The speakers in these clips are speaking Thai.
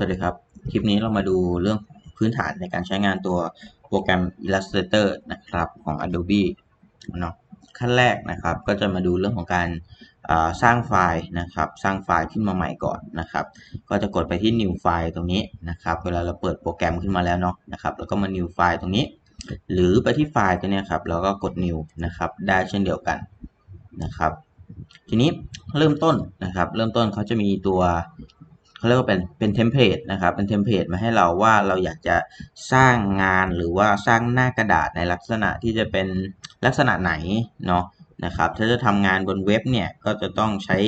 สวัสดีครับ คลิปนี้เรามาดูเรื่องพื้นฐานในการใช้งานตัวโปรแกรม Illustrator นะครับของ Adobe เนาะขั้นแรกนะครับก็จะมาดูเรื่องของการสร้างไฟล์นะครับสร้างไฟล์ขึ้นมาใหม่ก่อนนะครับ ก็จะกดไปที่ New File ตรงนี้นะครับเวลาเราเปิดโปรแกรมขึ้นมาแล้วเนาะนะครับแล้วก็มา New File ตรงนี้ หรือไปที่ไฟล์ตัวนี้ครับแล้วก็กด New นะครับได้เช่นเดียวกันนะครับทีนี้เริ่มต้นนะครับ เริ่มต้นเขาจะมีตัว เขาเรียกว่าเป็นเป็นเทมเพลตนะครับ เป็นเทมเพลตมาให้เราว่าเราอยากจะสร้างงานหรือว่าสร้างหน้ากระดาษในลักษณะที่จะเป็นลักษณะไหนเนาะนะครับ ถ้าจะทำงานบนเว็บเนี่ยก็จะต้องใช้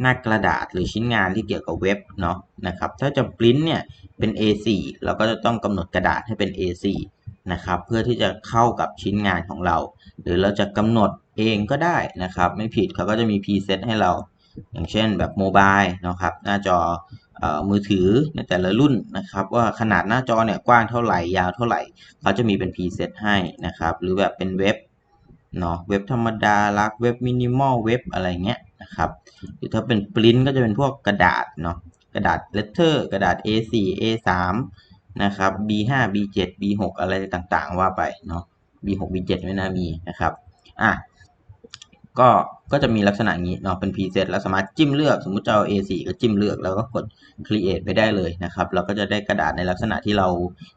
หน้ากระดาษหรือชิ้นงานที่เกี่ยวกับเว็บเนาะนะครับ ถ้าจะปริ้นเนี่ยเป็น A4 เราก็จะต้องกำหนดกระดาษให้เป็น A4 นะครับเพื่อที่จะเข้ากับชิ้นงานของเรา หรือเราจะกำหนดเองก็ได้นะครับ ไม่ผิดเขาก็จะมี preset ให้เรา อย่างเช่นแบบโมบายนะครับหน้าจอเอ่อ มือถือในแต่ละรุ่นนะครับ ว่าขนาดหน้าจอเนี่ยกว้างเท่าไหร่ยาวเท่าไหร่เขาจะมีเป็น preset ให้นะครับ หรือแบบเป็นเว็บเนาะเว็บธรรมดาลักเว็บมินิมอลเว็บอะไรเงี้ยนะครับหรือถ้าเป็นปริ้นก็จะเป็นพวกกระดาษเนาะกระดาษเลตเตอร์กระดาษ A4 A3 นะครับ B5 B7 B6 อะไรต่างๆ ว่าไปเนาะ B6 B7 ไม่น่ามีนะครับอะ ก็ก็จะมีลักษณะงนี้เนาะเป็น preset แล้วสามารถจิ้มเลือกสมมุติจะเอา A4 ก็จิ้มเลือกแล้วก็กด create ไปได้เลยนะครับ เราก็จะได้กระดาษในลักษณะที่เรา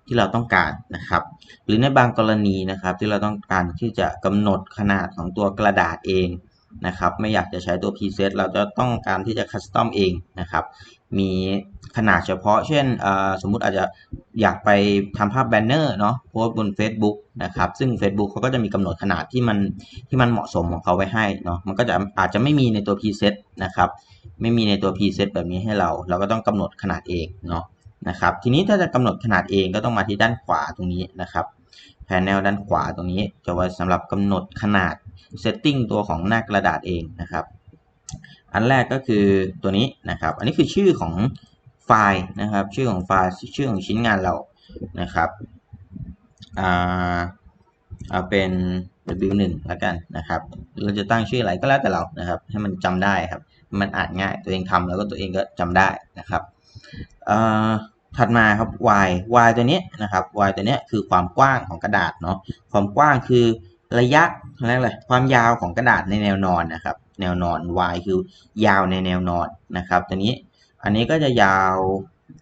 ที่เราต้องการนะครับ หรือในบางกรณีนะครับที่เราต้องการที่จะกำหนดขนาดของตัวกระดาษเองนะครับ ไม่อยากจะใช้ตัว preset เราจะต้องการที่จะ custom เองนะครับ มีขนาดเฉพาะ เช่นสมมุติอาจจะอยากไปทำภาพแบนเนอร์เนาะโพสบน Facebook นะครับ ซึ่ง Facebook เขาก็จะมีกำหนดขนาดที่มันที่มันเหมาะสมของเขาไว้ให้เนาะมันก็จะอาจจะไม่มีในตัว preset นะครับ ไม่มีในตัว preset แบบนี้ให้เรา เราก็ต้องกำหนดขนาดเองเนาะนะครับ ทีนี้ถ้าจะกำหนดขนาดเองก็ต้องมาที่ด้านขวาตรงนี้นะครับแผนแนวด้านขวาตรงนี้จะไว้สำหรับกำหนดขนาด setting ตัวของหน้ากระดาษเองนะครับ อันแรกก็คือตัวนี้นะครับ อันนี้คือชื่อของไฟล์นะครับ ชื่อของไฟล์ชื่อของชิ้นงานเรานะครับอ่าเอาเป็น w1 แล้วกันนะครับ เราจะตั้งชื่ออะไรก็แล้วแต่เรานะครับ ให้มันจำได้ครับ มันอ่านง่ายตัวเองทำแล้วก็ตัวเองก็จำได้นะครับอ่อถัดมาครับ y y ตัวนี้นะครับ y ตัวนี้คือความกว้างของกระดาษเนาะความกว้างคือระยะอะไรความยาวของกระดาษในแนวนอนนะครับ แนวนอน y คือยาวในแนวนอนนะครับตัวนี้อันนี้ก็จะยาว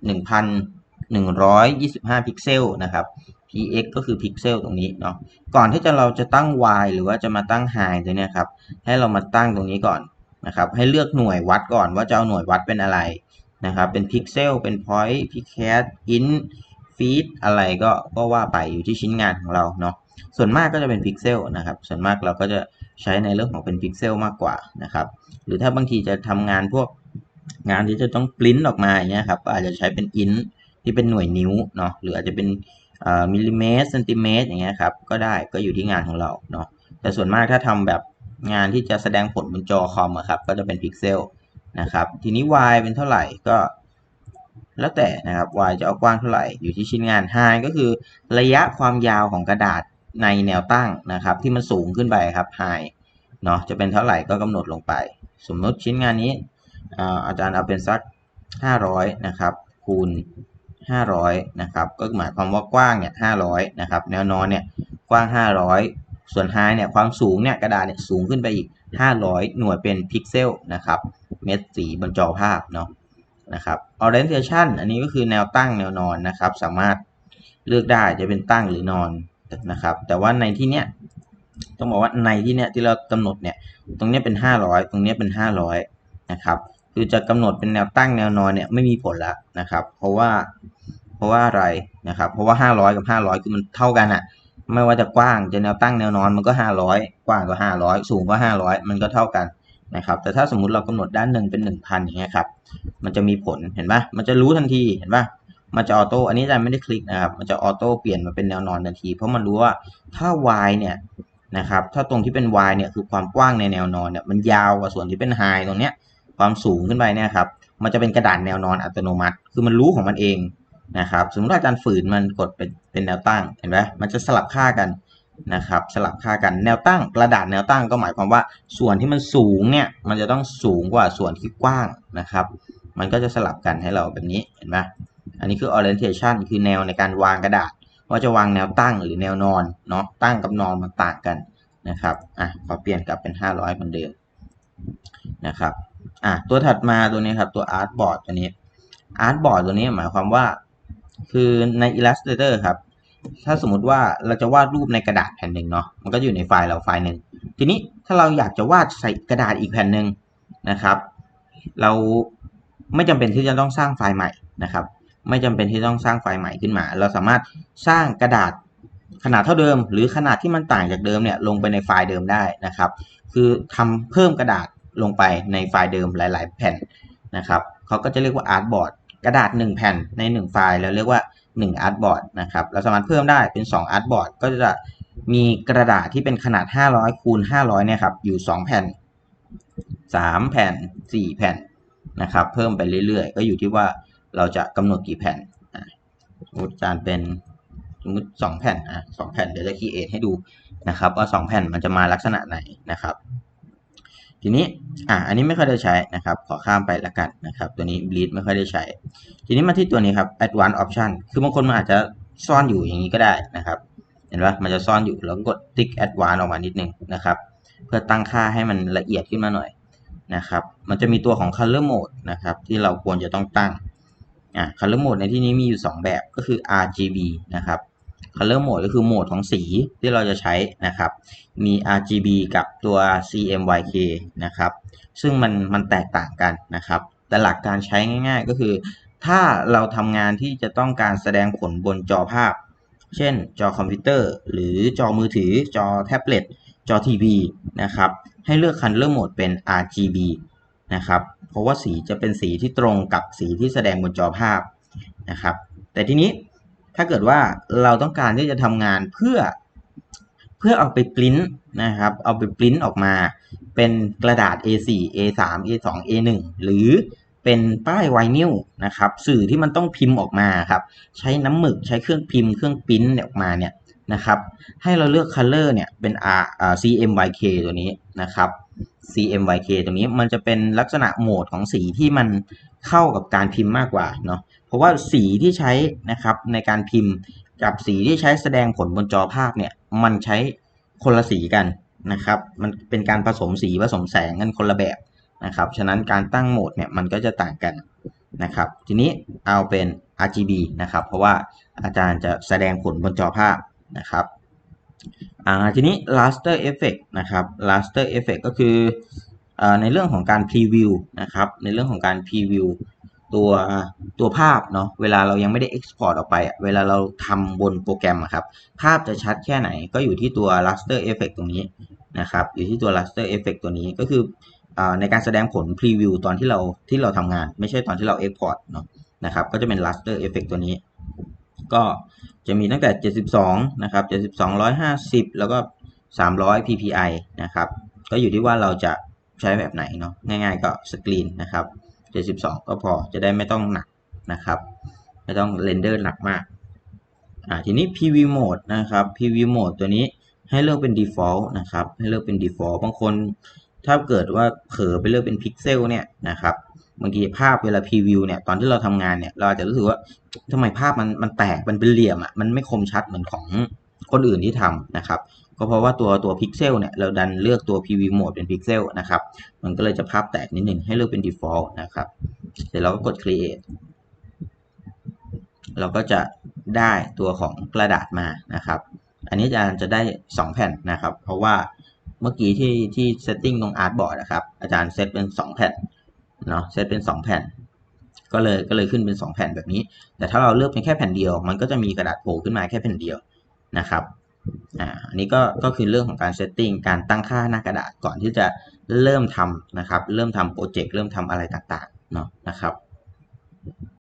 1,125 พิกเซลนะครับ px ก็คือพิกเซลตรงนี้เนาะก่อนที่จะเราจะตั้ง y หรือว่าจะมาตั้ง high ตัวนี้ครับให้เรามาตั้งตรงนี้ก่อนนะครับให้เลือกหน่วยวัดก่อนว่าจะเอาหน่วยวัดเป็นอะไรนะครับเป็นพิกเซลเป็น point pixel int feet อะไรก็ก็ว่าไปอยู่ที่ชิ้นงานของเราเนาะ ส่วนมากก็จะเป็นพิกเซลนะครับ ส่วนมากเราก็จะใช้ในเรื่องของเป็นพิกเซลมากกว่านะครับ หรือถ้าบางทีจะทำงานพวกงานที่จะต้องปริ้นออกมาอย่างเงี้ยครับอาจจะใช้เป็น int ที่เป็นหน่วยนิ้วเนาะหรืออาจจะเป็นมิลลิเมตรเซนติเมตรอย่างเงี้ยครับก็ได้ก็อยู่ที่งานของเราเนาะแต่ส่วนมากถ้าทำแบบงานที่จะแสดงผลบนจอคอมครับก็จะเป็นพิกเซลนะครับทีนี้ y เป็นเท่าไหร่ก็ แล้วแต่นะครับ y จะเอากว้างเท่าไหร่อยู่ที่ชิ้นงาน high ก็คือระยะความยาวของกระดาษ ในแนวตั้งนะครับ ที่มันสูงขึ้นไปครับ high เนาะจะเป็นเท่าไหร่ก็กำหนดลงไป สมมติชิ้นงานนี้อาจารย์เอาเป็นสัก 500 นะครับ คูณ 500 นะครับ ก็หมายความว่ากว้างเนี่ย500 นะครับ แนวนอนเนี่ยกว้าง 500 ส่วน high เนี่ยความสูงเนี่ยกระดาษเนี่ยสูงขึ้นไปอีก 500 หน่วยเป็นพิกเซลนะครับ เม็ดสีบนจอภาพเนาะนะครับ orientation อันนี้ก็คือแนวตั้งแนวนอนนะครับ สามารถเลือกได้จะเป็นตั้งหรือนอน นะครับ แต่ว่าในที่เนี้ยต้องบอกว่าในที่เนี้ยที่เรากำหนดเนี่ย ตรงเนี้ยเป็น 500 ตรงเนี้ยเป็น 500 นะครับ คือจะกำหนดเป็นแนวตั้งแนวนอนเนี่ยไม่มีผลแล้วนะครับ เพราะว่าเพราะว่าอะไรนะครับ เพราะว่า 500 กับ 500 คือมันเท่ากันอะไม่ว่าจะกว้างจะแนวตั้งแนวนอนมันก็ 500 กว้างก็ 500 สูงก็ 500 มันก็เท่ากันนะครับ แต่ถ้าสมมุติเรากำหนดด้านหนึ่งเป็น 1,000 อย่างเงี้ยครับ มันจะมีผลเห็นปะมันจะรู้ทันทีเห็นปะ มันจะออโต้อันนี้อาจารย์ไม่ได้คลิกนะครับ มันจะออโต้เปลี่ยนมาเป็นแนวนอนทันที เพราะมันรู้ว่าถ้า y เนี่ยนะครับ ถ้าตรงที่เป็น y เนี่ยคือความกว้างในแนวนอนเนี่ยมันยาวกว่าส่วนที่เป็น high ตรงเนี้ยความสูงขึ้นไปเนี่ยครับ มันจะเป็นกระดาษแนวนอนอัตโนมัติ คือมันรู้ของมันเองนะครับ สมมติอาจารย์ฝืนมันกดเป็นเป็นแนวตั้ง เห็นไหมมันจะสลับค่ากันนะครับ สลับค่ากัน แนวตั้ง กระดาษแนวตั้งก็หมายความว่า ส่วนที่มันสูงเนี่ย มันจะต้องสูงกว่าส่วนที่กว้างนะครับ มันก็จะสลับกันให้เราแบบนี้ เห็นไหม อันนี้คือ orientation คือแนวในการวางกระดาษ ว่าจะวางแนวตั้งหรือแนวนอนเนาะตั้งกับนอนมันต่างกันนะครับอะขอเปลี่ยนกลับเป็น 500เหมือนเดิมนะครับอะตัวถัดมาตัวนี้ครับตัว artboard ตัวนี้ artboard ตัวนี้หมายความว่า คือใน Illustrator ครับถ้าสมมติว่าเราจะวาดรูปในกระดาษแผ่นหนึ่งเนาะมันก็อยู่ในไฟล์เราไฟล์หนึ่งทีนี้ถ้าเราอยากจะวาดใส่กระดาษอีกแผ่นหนึ่งนะครับ เราไม่จำเป็นที่จะต้องสร้างไฟล์ใหม่นะครับ ไม่จำเป็นที่ต้องสร้างไฟล์ใหม่ขึ้นมา เราสามารถสร้างกระดาษขนาดเท่าเดิม หรือขนาดที่มันต่างจากเดิมเนี่ยลงไปในไฟล์เดิมได้นะครับ คือทำเพิ่มกระดาษลงไปในไฟล์เดิมหลาย ๆ แผ่นนะครับเขาก็จะเรียกว่า artboard กระดาษ 1 แผ่นใน 1 ไฟล์แล้วเรียกว่า1 artboard นะครับเราสามารถเพิ่มได้เป็น2 artboard ก็จะมีกระดาษที่เป็นขนาด 500คูณ500เนี่ยครับอยู่ 2 แผ่น 3 แผ่น 4 แผ่นนะครับเพิ่มไปเรื่อยๆ ก็อยู่ที่ว่า เราจะกำหนดกี่แผ่นอะสมมติจานเป็นสมมติสองแผ่นอะสองแผ่นเดี๋ยวจะคีเอทให้ดูนะครับว่าสองแผ่นมันจะมาลักษณะไหนนะครับ ทีนี้อะอันนี้ไม่ค่อยได้ใช้นะครับ ขอข้ามไปละกันนะครับ ตัวนี้ bleed ไม่ค่อยได้ใช้ ทีนี้มาที่ตัวนี้ครับ advanced option คือบางคนมันอาจจะซ่อนอยู่อย่างนี้ก็ได้นะครับ เห็นปะมันจะซ่อนอยู่แล้วกดติ๊ก advanced ออกมานิดนึงนะครับ เพื่อตั้งค่าให้มันละเอียดขึ้นมาหน่อยนะครับ มันจะมีตัวของ color mode นะครับ ที่เราควรจะต้องตั้ง อ่า color mode ในที่นี้มีอยู่ 2 แบบก็คือ RGB นะครับ color mode ก็คือโหมดของสีที่เราจะใช้นะครับ มี RGB กับตัว CMYK นะครับ ซึ่งมันมันแตกต่างกันนะครับ แต่หลักการใช้ง่ายๆ ก็คือ ถ้าเราทำงานที่จะต้องการแสดงผลบนจอภาพ เช่น จอคอมพิวเตอร์ หรือจอมือถือ จอแท็บเล็ต จอทีวีนะครับ ให้เลือก color mode เป็น RGB นะครับ เพราะว่าสีจะเป็นสีที่ตรงกับสีที่แสดงบนจอภาพนะครับ แต่ทีนี้ถ้าเกิดว่าเราต้องการที่จะทำงานเพื่อเพื่อเอาไปปริ้นนะครับ เอาไปปริ้นออกมา เป็นกระดาษ A4 A3 A2 A1 หรือเป็นป้ายไวนิลนะครับ สื่อที่มันต้องพิมพ์ออกมาครับ ใช้น้ำหมึกใช้เครื่องพิมพ์เครื่องปริ้นออกมาเนี่ย นะครับ ให้เราเลือก color เนี่ยเป็น R อ่า CMYK ตัวนี้นะครับ CMYK ตรงนี้มันจะเป็นลักษณะโหมดของสีที่มันเข้ากับการพิมพ์มากกว่าเนาะเพราะว่าสีที่ใช้นะครับในการพิมพ์กับสีที่ใช้แสดงผลบนจอภาพเนี่ยมันใช้คนละสีกันนะครับ มันเป็นการผสมสีผสมแสงกันคนละแบบนะครับ ฉะนั้นการตั้งโหมดเนี่ยมันก็จะต่างกันนะครับ ทีนี้เอาเป็น RGB นะครับ เพราะว่าอาจารย์จะแสดงผลบนจอภาพ นะครับอ่าทีนี้ raster effect นะครับ raster effect ก็คืออในเรื่องของการ preview นะครับ ในเรื่องของการ preview ตัวตัวภาพเนาะเวลาเรายังไม่ได้ export ออกไป เวลาเราทำบนโปรแกรมอะครับ ภาพจะชัดแค่ไหนก็อยู่ที่ตัว raster effect ตรงนี้นะครับ อยู่ที่ตัว raster effect ตัวนี้ก็คืออในการแสดงผล preview ตอนที่เราที่เราทำงาน ไม่ใช่ตอนที่เรา export เนาะนะครับ ก็จะเป็น raster effect ตัวนี้ ก็จะมีตั้งแต่ 72 นะครับ 72 150 แล้วก็ 300 ppi นะครับ ก็อยู่ที่ว่าเราจะใช้แบบไหนเนาะ ง่ายๆก็สกรีนนะครับ 72 ก็พอ จะได้ไม่ต้องหนักนะครับ ไม่ต้องเรนเดอร์หนักมาก อ่า ทีนี้ P view mode นะครับ P view mode ตัวนี้ให้เลือกเป็น default นะครับ ให้เลือกเป็น default บางคนถ้าเกิดว่าเผลอไปเลือกเป็นพิกเซลเนี่ยนะครับ บางทีภาพเวลาพรีวิวเนี่ยตอนที่เราทำงานเนี่ยเราอาจจะรู้สึกว่าทำไมภาพมันมันแตกมันเป็นเหลี่ยมอะมันไม่คมชัดเหมือนของคนอื่นที่ทำนะครับก็เพราะว่าตัวตัวพิกเซลเนี่ยเราดันเลือกตัว PV mode เป็นพิกเซลนะครับมันก็เลยจะภาพแตกนิดนึงให้เลือกเป็น default นะครับเสร็จเราก็กด create เราก็จะได้ตัวของกระดาษมานะครับ อันนี้อาจารย์จะได้ 2 แผ่นนะครับ เพราะว่าเมื่อกี้ที่ที่ setting ตรง artboard นะครับอาจารย์เซตเป็น 2 แผ่น เนาะเซตเป็น2แผ่น ก็เลยก็เลยขึ้นเป็น 2 แผ่นแบบนี้ แต่ถ้าเราเลือกเป็นแค่แผ่นเดียว มันก็จะมีกระดาษโผล่ขึ้นมาแค่แผ่นเดียวนะครับอ่าอันนี้ก็ก็คือเรื่องของการเซตติ้งการตั้งค่าหน้ากระดาษก่อนที่จะเริ่มทำนะครับ เริ่มทำโปรเจกต์เริ่มทำอะไรต่างๆเนาะนะครับ